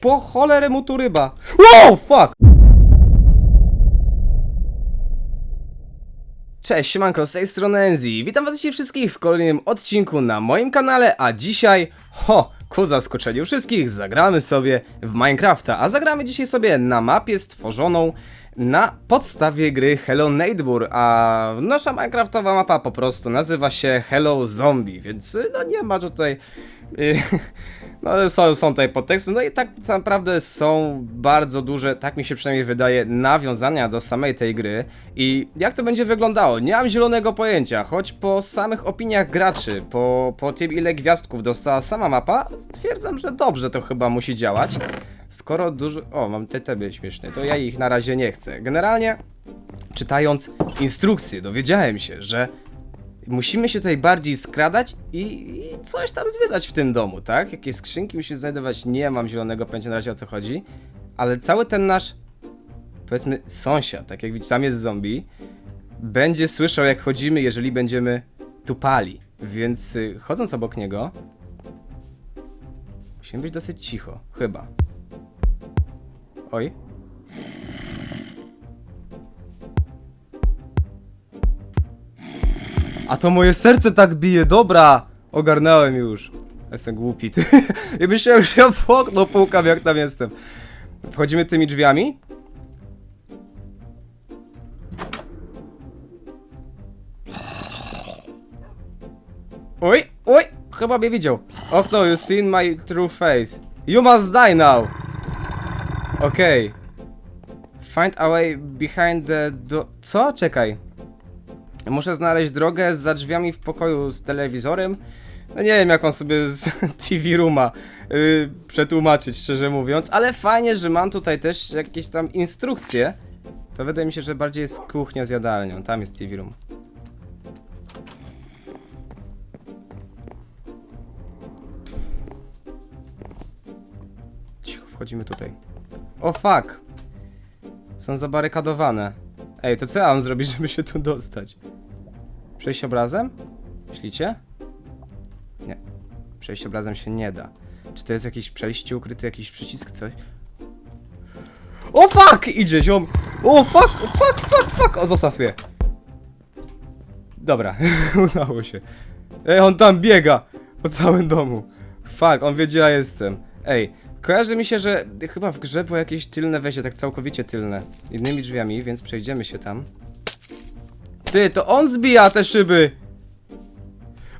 Po cholerę mu tu ryba. Wow, fuck! Cześć, siemanko, z tej strony Enzi. Witam was dzisiaj wszystkich w kolejnym odcinku na moim kanale, a dzisiaj, ho, ku zaskoczeniu wszystkich, zagramy sobie w Minecrafta, a zagramy dzisiaj sobie na mapie stworzoną na podstawie gry Hello Neighbor, a nasza Minecraftowa mapa po prostu nazywa się Hello Zombie, więc no nie ma tutaj... No, są, są tutaj podteksty, no i tak naprawdę są bardzo duże, tak mi się przynajmniej wydaje, nawiązania do samej tej gry. I jak to będzie wyglądało? Nie mam zielonego pojęcia, choć po samych opiniach graczy, po, po tym ile gwiazdków dostała sama mapa, stwierdzam, że dobrze to chyba musi działać. Skoro dużo... O, mam te teby śmieszne, to ja ich na razie nie chcę. Generalnie, czytając instrukcję, dowiedziałem się, że musimy się tutaj bardziej skradać i, i coś tam zwiedzać w tym domu, tak? Jakieś skrzynki musi znajdować, nie mam zielonego pojęcia na razie o co chodzi, ale cały ten nasz, powiedzmy, sąsiad, tak jak widzicie, tam jest zombie, będzie słyszał jak chodzimy, jeżeli będziemy tupali, więc y, chodząc obok niego, musimy być dosyć cicho, chyba. Oj. A to moje serce tak bije, dobra! Ogarnąłem już. Jestem głupi, ty. I myślałem, że ja w okno jak tam jestem. Wchodzimy tymi drzwiami? Oj, oj! Chyba mnie widział. Okno, you seen my true face. You must die now! Okej. Find a way behind the do... Co? Czekaj. Muszę znaleźć drogę za drzwiami w pokoju z telewizorem. No nie wiem, jak on sobie z TV Rooma yy, przetłumaczyć, szczerze mówiąc, ale fajnie, że mam tutaj też jakieś tam instrukcje. To wydaje mi się, że bardziej jest kuchnia z jadalnią. Tam jest TV Room. Cicho, wchodzimy tutaj. O fuck! Są zabarykadowane. Ej, to co ja mam zrobić, żeby się tu dostać? Przejść obrazem? Myślicie? Nie. Przejść obrazem się nie da. Czy to jest jakieś przejście ukryte, jakiś przycisk, coś? O fuck! Idzie ziom! O fuck! Fuck, fuck, fuck! O, zostaw mnie! Dobra, udało się. Ej, on tam biega! Po całym domu. Fuck, on wie gdzie ja jestem. Ej, kojarzy mi się, że chyba w grze było jakieś tylne wejście, tak całkowicie tylne. Innymi drzwiami, więc przejdziemy się tam. Ty, to on zbija te szyby!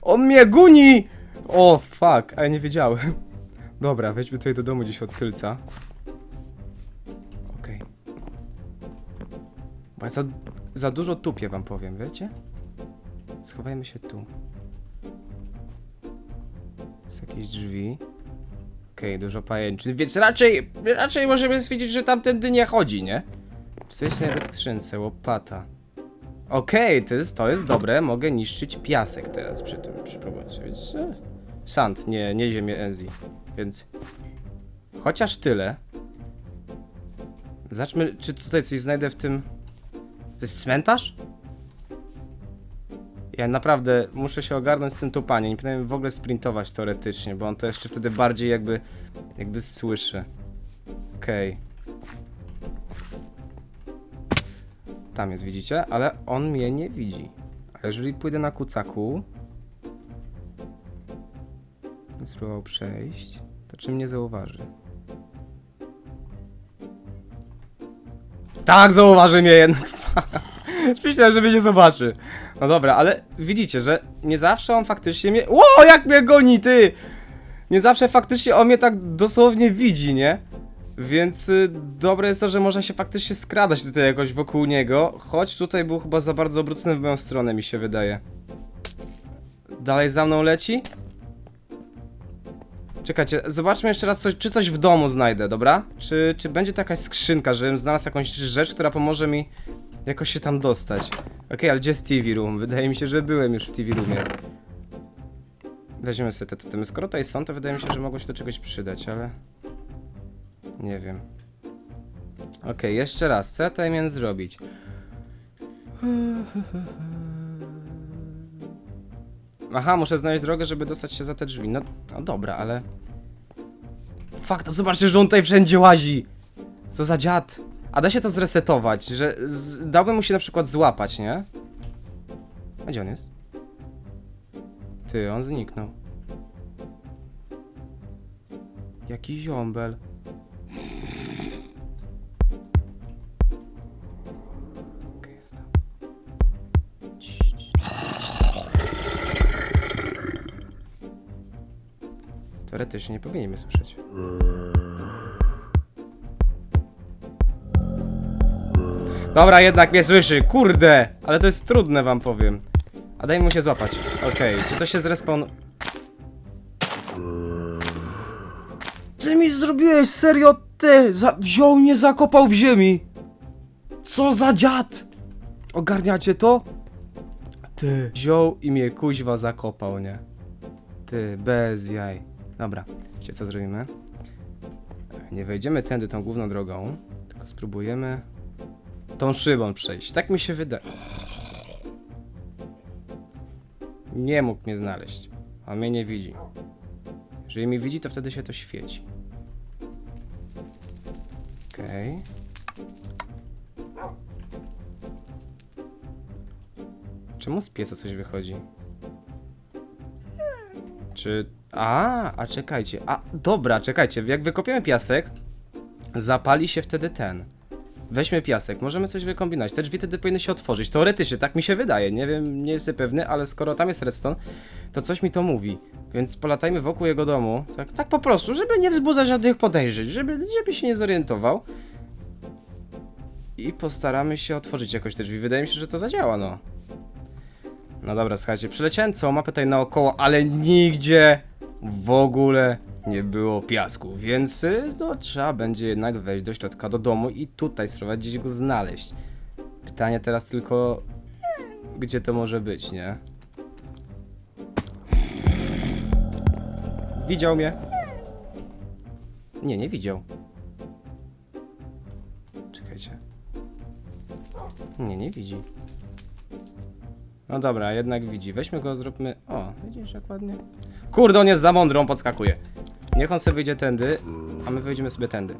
On mnie guni! O, fuck, a ja nie wiedziałem. Dobra, wejdźmy tutaj do domu gdzieś od tylca. Okej. Bo ja za, za dużo tupię wam powiem, wiecie? Schowajmy się tu. Jest jakieś drzwi. Okej, dużo pajęczy, więc raczej, raczej możemy stwierdzić, że tamtędy nie chodzi, nie? Coś znajdę w skrzynce, łopata. Okej, to, jest, to jest dobre, mogę niszczyć piasek teraz przy tym, przy robocie, więc... e, Sand, nie, nie ziemię Enzi, więc... Chociaż tyle. Zobaczmy, czy tutaj coś znajdę w tym... To jest cmentarz? Ja naprawdę muszę się ogarnąć z tym tupaniem, nie powinienem w ogóle sprintować teoretycznie, bo on to jeszcze wtedy bardziej jakby... jakby słyszy. Okej. Tam jest, widzicie? Ale on mnie nie widzi. A jeżeli pójdę na kucaku... Spróbował przejść, to czy mnie zauważy? Tak, zauważy mnie jednak. Myślałem, że mnie nie zobaczy. No dobra, ale widzicie, że nie zawsze on faktycznie mnie... Ło, jak mnie goni, ty! Nie zawsze faktycznie on mnie tak dosłownie widzi, nie? Więc y, dobre jest to, że można się faktycznie skradać tutaj jakoś wokół niego, choć tutaj był chyba za bardzo obrócony w moją stronę, mi się wydaje. Dalej za mną leci? Czekajcie, zobaczmy jeszcze raz, coś, czy coś w domu znajdę, dobra? Czy, czy będzie to jakaś skrzynka, żebym znalazł jakąś rzecz, która pomoże mi jakoś się tam dostać? Okej, ale gdzie jest TV Room? Wydaje mi się, że byłem już w TV Roomie. Weźmiemy sobie te totemy. Skoro tutaj są, to wydaje mi się, że mogło się do czegoś przydać, ale... Nie wiem. Okej, jeszcze raz. Co ja tutaj miałem zrobić? Aha, muszę znaleźć drogę, żeby dostać się za te drzwi. No, no dobra, ale... fuck, to zobaczcie, że on tutaj wszędzie łazi. Co za dziad. A da się to zresetować, że z, dałbym mu się na przykład złapać, nie? A gdzie on jest? Ty, on zniknął. Jaki ziombel. Teoretycznie nie powinien mnie słyszeć. Dobra, jednak mnie słyszy, kurde! Ale to jest trudne, wam powiem. A daj mu się złapać. Okej, czy to się zrespawn... Ty mi zrobiłeś, serio, ty! Za wziął mnie, zakopał w ziemi! Co za dziad! Ogarniacie to? Ty, wziął i mnie kuźwa zakopał, nie? Ty, bez jaj. Dobra, wiecie co zrobimy? Nie wejdziemy tędy tą główną drogą, tylko spróbujemy tą szybą przejść. Tak mi się wydaje. Nie mógł mnie znaleźć. On mnie nie widzi. Jeżeli mnie widzi, to wtedy się to świeci. Okej. Czemu z pieca coś wychodzi? Czy... A, a czekajcie. A, dobra, czekajcie. Jak wykopiemy piasek, zapali się wtedy ten. Weźmy piasek, możemy coś wykombinować. Te drzwi wtedy powinny się otworzyć. Teoretycznie, tak mi się wydaje. Nie wiem, nie jestem pewny, ale skoro tam jest redstone, to coś mi to mówi. Więc polatajmy wokół jego domu. Tak, tak po prostu, żeby nie wzbudzać żadnych podejrzeń, żeby, żeby się nie zorientował. I postaramy się otworzyć jakoś te drzwi. Wydaje mi się, że to zadziała, no. No dobra, słuchajcie, przeleciałem całą mapę tutaj naokoło, ale nigdzie w ogóle nie było piasku, więc y, no trzeba będzie jednak wejść do środka do domu i tutaj spróbować gdzieś go znaleźć. Pytanie teraz tylko, gdzie to może być, nie? Widział mnie? Nie, nie widział. Czekajcie. Nie, nie widzi. No dobra, jednak widzi. Weźmy go, zróbmy... O, widzisz jak ładnie? Kurde, on jest za mądry, on podskakuje. Niech on sobie wyjdzie tędy, a my wyjdziemy sobie tędy.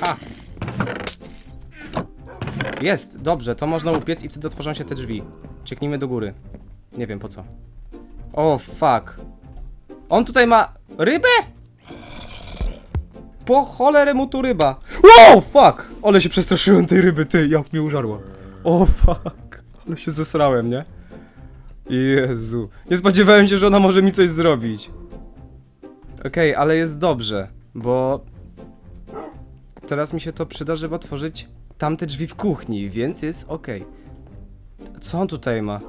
Ha! Jest, dobrze, to można upiec i wtedy otworzą się te drzwi. Cieknijmy do góry. Nie wiem po co. O, fuck. On tutaj ma rybę? Po cholerę mu tu ryba. Wow, fuck! Ale się przestraszyłem tej ryby, ty, jak mnie użarła. O, fuck. Ale się zesrałem, nie? Jezu. Nie spodziewałem się, że ona może mi coś zrobić. Okej, ale jest dobrze, bo... Teraz mi się to przyda, żeby otworzyć tamte drzwi w kuchni, więc jest okej. Co on tutaj ma?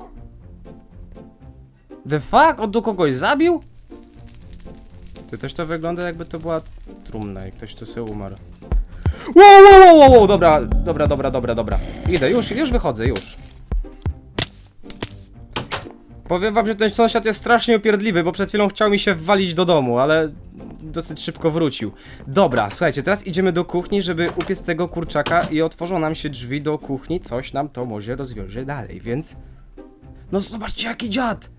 The fuck? On tu kogoś zabił? Ty też to wygląda jakby to była trumna i ktoś tu sobie umarł. Wow, wow, wow, wow, wow, dobra, dobra, dobra, dobra, dobra. Idę, już, już wychodzę, już. Powiem wam, że ten sąsiad jest strasznie opierdliwy, bo przed chwilą chciał mi się wwalić do domu, ale dosyć szybko wrócił. Dobra, słuchajcie, teraz idziemy do kuchni, żeby upiec tego kurczaka i otworzą nam się drzwi do kuchni, coś nam to może rozwiąże dalej, więc... No zobaczcie jaki dziad!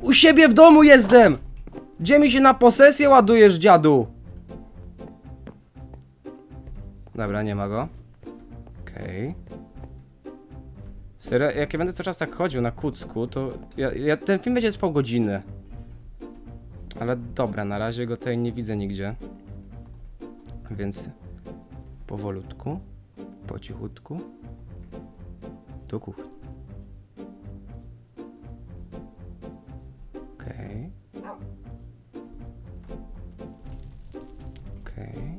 U siebie w domu jestem! Gdzie mi się na posesję ładujesz, dziadu? Dobra, nie ma go. Okej. Serio, jak ja będę cały czas tak chodził na kucku, to ja, ja, ten film będzie trwał godzinę. Ale dobra, na razie go tutaj nie widzę nigdzie. Więc powolutku, po cichutku, do kuchni. Okej. Okej.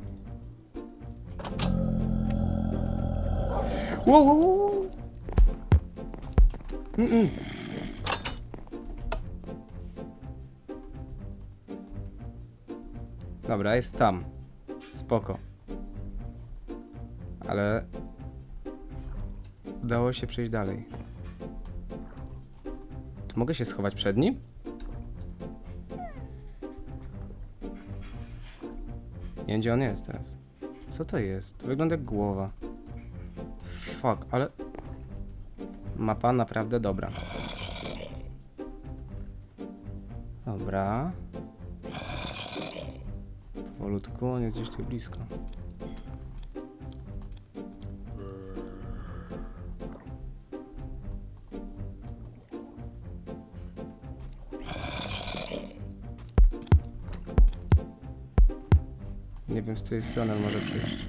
Wow, wow, wow, wow. Mm-mm. Dobra, jest tam. Spoko. Ale... Udało się przejść dalej. Tu mogę się schować przed nim? Nie wiem, gdzie on jest teraz. Co to jest? To wygląda jak głowa. Fuck, ale... Mapa naprawdę dobra. Dobra. Powolutku, on jest gdzieś tu blisko. Nie wiem, z której strony on może przyjść.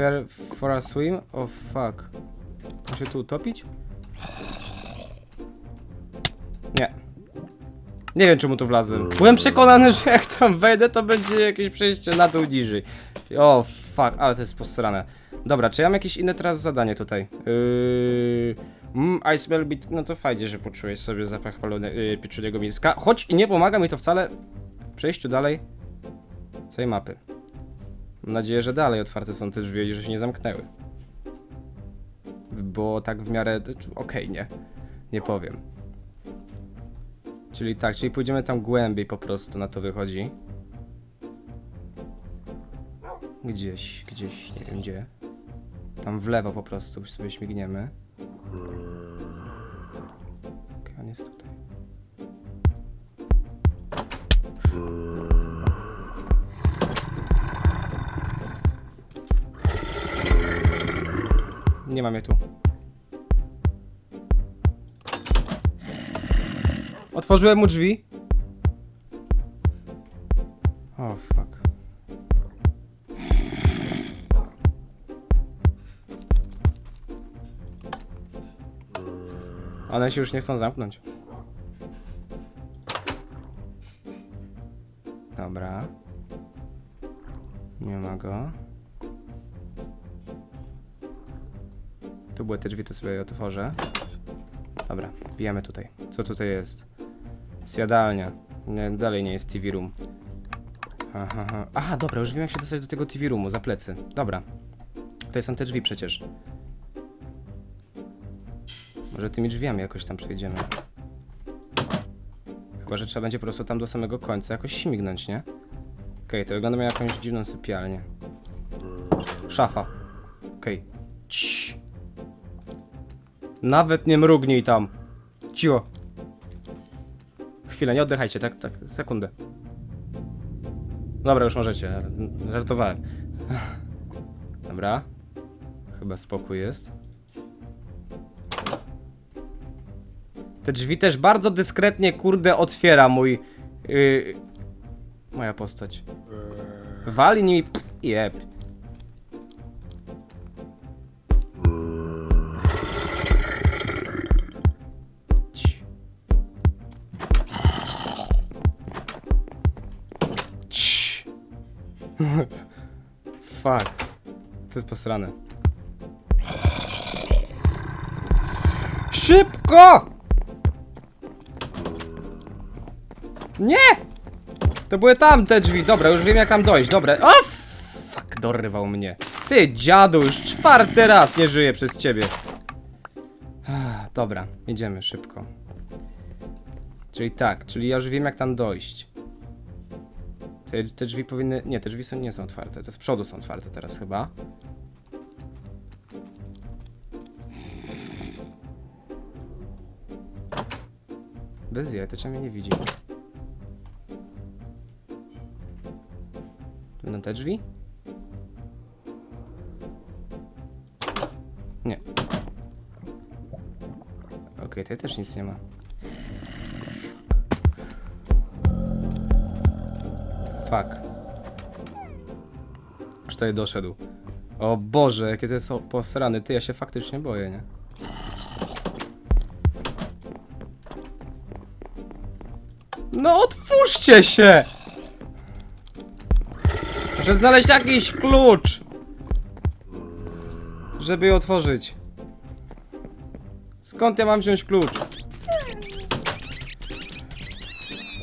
Care for a swim? Oh fuck. Ma się tu utopić? Nie. Nie wiem czemu tu wlazłem. Byłem przekonany, że jak tam wejdę, to będzie jakieś przejście na dół niżej. O fuck, ale to jest posrane. Dobra, czy ja mam jakieś inne teraz zadanie tutaj? Yy... Mm, I smell bit... No to fajnie, że poczułeś sobie zapach palone, yy, pieczonego mięska. Choć nie pomaga mi to wcale w przejściu dalej całej mapy. Mam nadzieję, że dalej otwarte są te drzwi i że się nie zamknęły. Bo tak w miarę... Okej, nie. Nie powiem. Czyli tak, czyli pójdziemy tam głębiej po prostu, na to wychodzi. Gdzieś, gdzieś, nie wiem gdzie. Tam w lewo po prostu sobie śmigniemy. Nie mam je tu. Otworzyłem mu drzwi. O, fuck. One się już nie chcą zamknąć. Te drzwi, to sobie otworzę. Dobra, wbijamy tutaj. Co tutaj jest? Zjadalnia. Nie, dalej nie jest TV room. Aha, aha. Aha, dobra, już wiem jak się dostać do tego TV roomu, za plecy. Dobra. Tutaj są te drzwi przecież. Może tymi drzwiami jakoś tam przejdziemy. Chyba, że trzeba będzie po prostu tam do samego końca jakoś śmignąć, nie? Okej, to wygląda jak jakąś dziwną sypialnię. Szafa. Okej. Ciii. Nawet nie mrugnij tam. Cicho. Chwilę, nie oddychajcie, tak, tak, sekundę. Dobra, już możecie, żartowałem. Dobra. Chyba spokój jest. Te drzwi też bardzo dyskretnie, kurde, otwiera mój... Yy, moja postać. Wali nimi... Pff, Fuck. To jest posrane. Szybko! Nie! To były tamte drzwi. Dobra, już wiem jak tam dojść. Dobra. O! Fuck, dorywał mnie. Ty, dziadu, już czwarty raz nie żyję przez ciebie. Dobra, idziemy szybko. Czyli tak, czyli ja już wiem jak tam dojść. Te, te drzwi powinny... Nie, te drzwi są, nie są otwarte. Te z przodu są otwarte teraz chyba. Bez jaj, to czemu mnie nie widzi? Będą te drzwi? Nie. Okej, tutaj też nic nie ma. Fuck. Aż tutaj doszedł. O Boże, jakie to jest posrany. Ty, ja się faktycznie boję, nie? No otwórzcie się! Muszę znaleźć jakiś klucz! Żeby je otworzyć. Skąd ja mam wziąć klucz?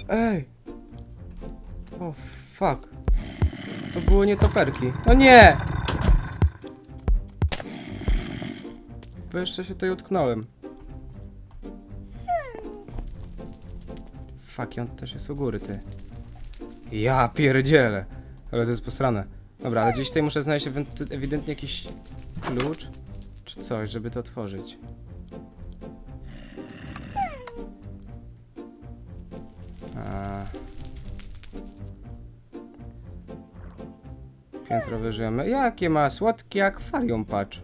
Ej! O fuck. To było nietoperki. No nie! Bo jeszcze się tutaj utknąłem. Fuck, on też jest u góry, ty. Ja pierdzielę. Ale to jest posrane. Dobra, ale gdzieś tutaj muszę znaleźć ewidentnie jakiś klucz. Czy coś, żeby to otworzyć. Żyjemy. Jakie ma słodkie akwarium, patrz.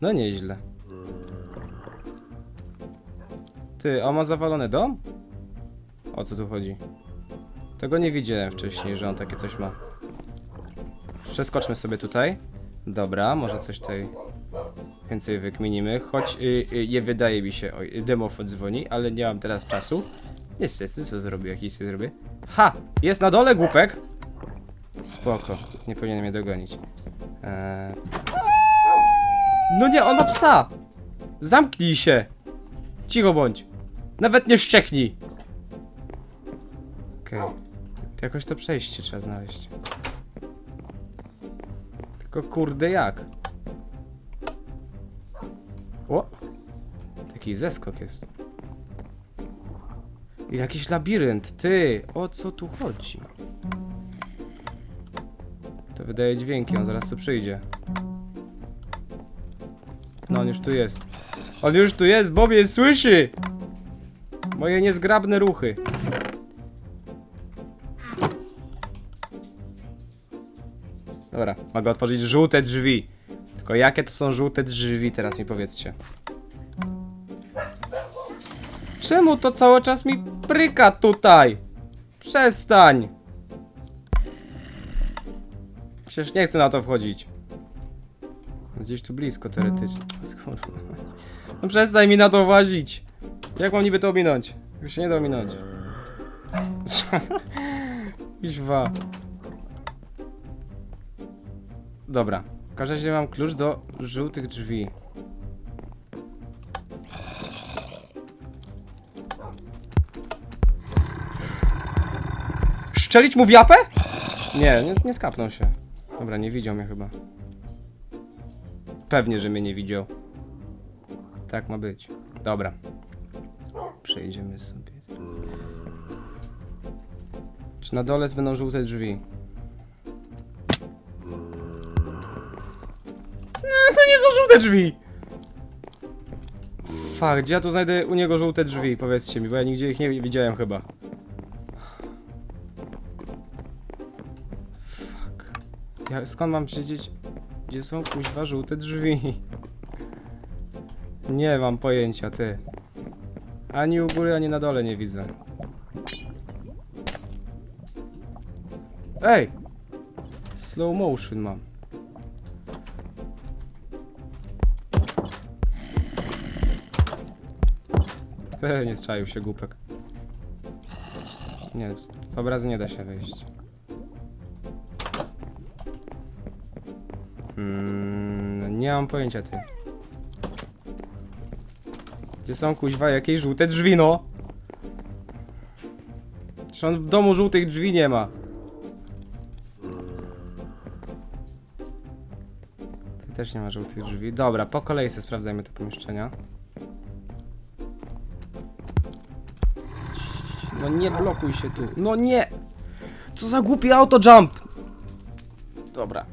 No nieźle. Ty, a ma zawalony dom? O co tu chodzi? Tego nie widziałem wcześniej, że on takie coś ma. Przeskoczmy sobie tutaj. Dobra, może coś tutaj więcej wykminimy. Choć y, y, nie wydaje mi się, oj, demofon dzwoni, ale nie mam teraz czasu. Niestety, co zrobię, jakiś co zrobię. Ha! Jest na dole głupek! Spoko, nie powinien mnie dogonić. Eee... No nie, on ma psa! Zamknij się! Cicho bądź! Nawet nie szczeknij! Okej. Jakoś to przejście trzeba znaleźć. Tylko kurde jak? O! Taki zeskok jest. I jakiś labirynt, ty! O co tu chodzi? To wydaje dźwięki, on zaraz tu przyjdzie. No on już tu jest. On już tu jest, bo mnie słyszy! Moje niezgrabne ruchy. Dobra, mogę otworzyć żółte drzwi. Tylko jakie to są żółte drzwi, teraz mi powiedzcie. Czemu to cały czas mi pryka tutaj? Przestań! Przecież nie chcę na to wchodzić. Gdzieś tu blisko teoretycznie. Kurwa. No przestań mi na to włazić. Jak mam niby to ominąć? Już się nie da ominąć. Iźwa. Dobra. W każdym razie mam klucz do żółtych drzwi. Szczelić mu w japę? Nie, nie, nie skapnął się. Dobra, nie widział mnie chyba. Pewnie, że mnie nie widział. Tak ma być. Dobra. Przejdziemy sobie. Czy na dole będą żółte drzwi? Nie, to nie są żółte drzwi! Fak, gdzie ja tu znajdę u niego żółte drzwi? Powiedzcie mi, bo ja nigdzie ich nie widziałem chyba. Ja, skąd mam wiedzieć, gdzie są kuźwa żółte drzwi? Nie mam pojęcia, ty. Ani u góry, ani na dole nie widzę. Ej! Slow motion mam. Ej, nie strzaił się głupek. Nie, w obrazy nie da się wejść. Mm, nie mam pojęcia, ty. Gdzie są kuźwa jakieś żółte drzwi, no? Czy on w domu żółtych drzwi nie ma? Tu też nie ma żółtych drzwi. Dobra, po kolei sobie sprawdzajmy te pomieszczenia. No nie blokuj się tu. No nie! Co za głupi auto jump! Dobra.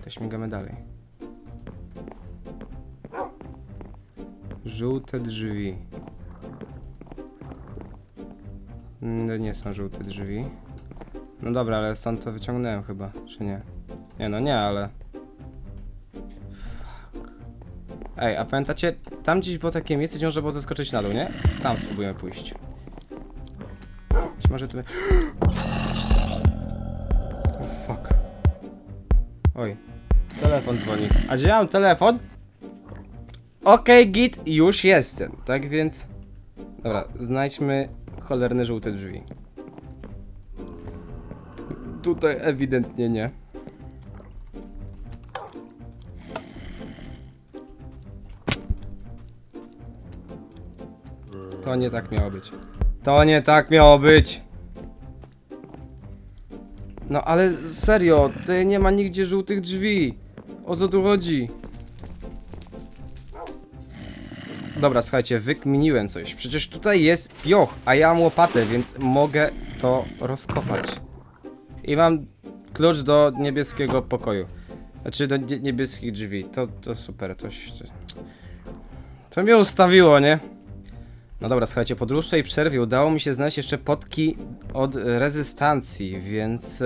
Okej, to śmigamy dalej. Żółte drzwi. No nie są żółte drzwi. No dobra, ale stąd to wyciągnąłem chyba, czy nie? Nie, no nie, ale... Fuck. Ej, a pamiętacie, tam gdzieś było takie miejsce, gdzie można było zeskoczyć na dół, nie? Tam spróbujemy pójść. Być może tu... Oh, fuck. Oj, telefon dzwoni. A gdzie mam telefon? Okej, git, już jestem. Tak więc... Dobra, znajdźmy cholerne żółte drzwi. Tu- Tutaj ewidentnie nie. To nie tak miało być. To nie tak miało być. No ale serio, tutaj nie ma nigdzie żółtych drzwi. O co tu chodzi? Dobra, słuchajcie, wykminiłem coś. Przecież tutaj jest pioch, a ja mam łopatę, więc mogę to rozkopać. I mam klucz do niebieskiego pokoju. Znaczy do nie- niebieskich drzwi. To, to super, to się... To mnie ustawiło, nie? No dobra, słuchajcie, po dłuższej przerwie udało mi się znaleźć jeszcze potki od rezystancji, więc...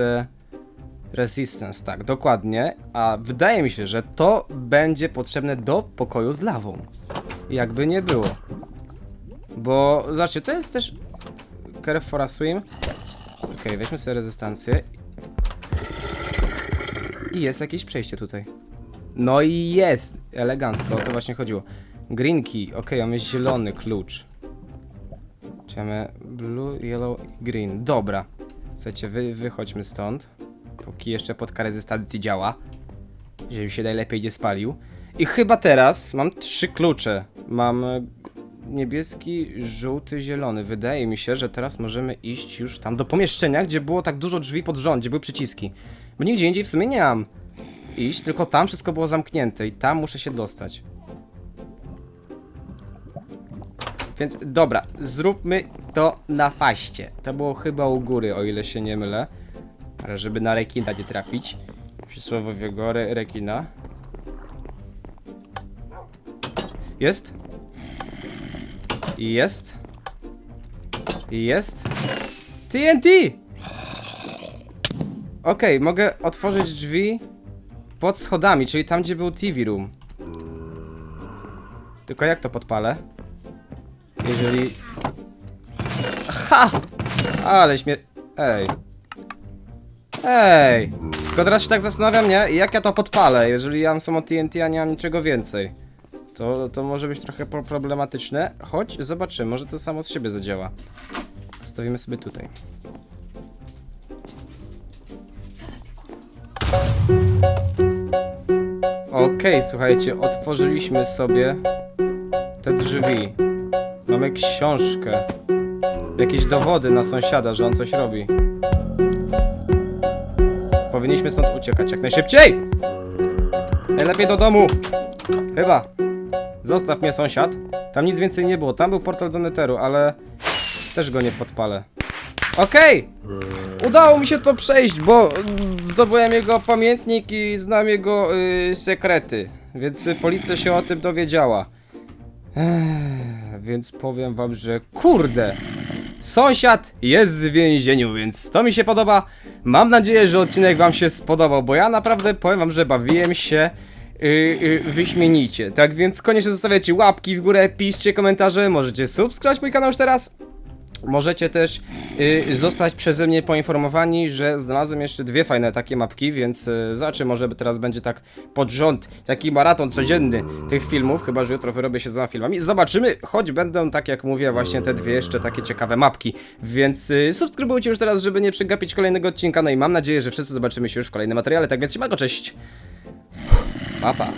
Resistance, tak, dokładnie. A wydaje mi się, że to będzie potrzebne do pokoju z lawą. Jakby nie było. Bo, zobaczcie, to jest też... Care for a swim. Okej, weźmy sobie rezystancję. I jest jakieś przejście tutaj. No i jest! Elegancko, o to właśnie chodziło. Green key, okej, mamy zielony klucz. Czy mamy blue, yellow green. Dobra. Słuchajcie, wy, wychodźmy stąd. Póki jeszcze podka rezystancji działa. Żeby się najlepiej nie spalił. I chyba teraz mam trzy klucze. Mam niebieski, żółty, zielony. Wydaje mi się, że teraz możemy iść już tam do pomieszczenia, gdzie było tak dużo drzwi pod rząd, gdzie były przyciski. Bo nigdzie indziej w sumie nie mam iść, tylko tam wszystko było zamknięte i tam muszę się dostać. Więc dobra, zróbmy to na faście. To było chyba u góry, o ile się nie mylę. Żeby na rekina nie trafić. Przysłowiowego re rekina. Jest? Jest? Jest? TNT! Okej, mogę otworzyć drzwi pod schodami, czyli tam, gdzie był TV room. Tylko jak to podpalę? Jeżeli... Ha! Ale śmie... Ej. Ej! Tylko teraz się tak zastanawiam, nie? Jak ja to podpalę, jeżeli ja mam samo TNT, a nie mam niczego więcej? To, to może być trochę pro- problematyczne, choć zobaczymy, może to samo z siebie zadziała. Stawimy sobie tutaj. Okej, słuchajcie, otworzyliśmy sobie te drzwi. Mamy książkę. Jakieś dowody na sąsiada, że on coś robi. Powinniśmy stąd uciekać jak najszybciej! Najlepiej do domu! Chyba. Zostaw mnie sąsiad. Tam nic więcej nie było. Tam był portal do Netheru, ale też go nie podpalę. Okej! Udało mi się to przejść, bo zdobyłem jego pamiętnik i znam jego y, sekrety. Więc policja się o tym dowiedziała. Ech, więc powiem wam, że kurde! Sąsiad jest w więzieniu, więc to mi się podoba. Mam nadzieję, że odcinek wam się spodobał, bo ja naprawdę powiem wam, że bawiłem się yy, yy, wyśmienicie. Tak więc koniecznie zostawiacie łapki w górę, piszcie komentarze, możecie subskrybować mój kanał już teraz. Możecie też y, zostać przeze mnie poinformowani, że znalazłem jeszcze dwie fajne takie mapki, więc y, zobaczę, może teraz będzie tak pod rząd, taki maraton codzienny tych filmów, chyba że jutro wyrobię się z dwoma filmami. Zobaczymy, choć będą, tak jak mówię, właśnie te dwie jeszcze takie ciekawe mapki. Więc y, subskrybujcie już teraz, żeby nie przegapić kolejnego odcinka, no i mam nadzieję, że wszyscy zobaczymy się już w kolejnym materiale. Tak więc siemano, cześć! Papa.